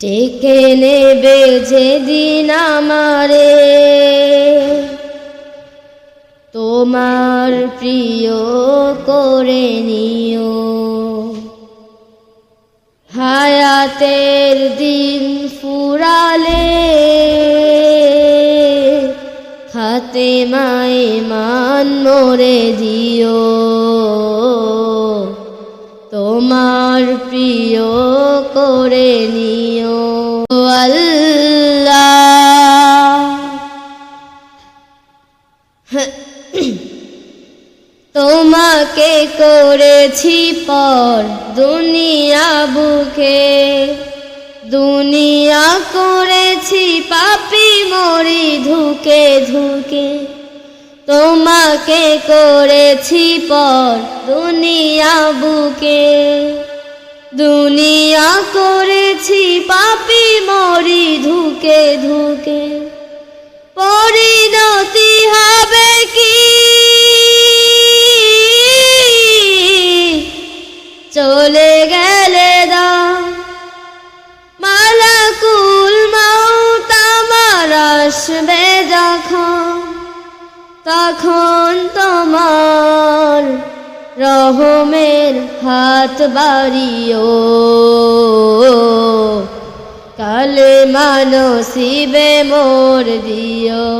ডেকে নেবে যেদিন আমারে। তোমার প্রিয় করে নিও। হায়াতের দিন ফুরালে খাতে মায়ে মান মোরে দিও। তোমার প্রিয় করে নিও তোমাকে করেছি পর দুনিয়া বুকে, দুনিয়া করেছি পাপি মরি ধুকে ধুকে। তোমাকে করেছি পর দুনিয়া বুকে। করেছি পাপি মরি ধুকে ধুকে। পরিণতি হবে কি? চলে গেলে দা। মালাকুল মাউত আমার আসবে যখন, তখন তোমার রহমের হাত বাড়িও। কালে মানসিবে মোর দিও।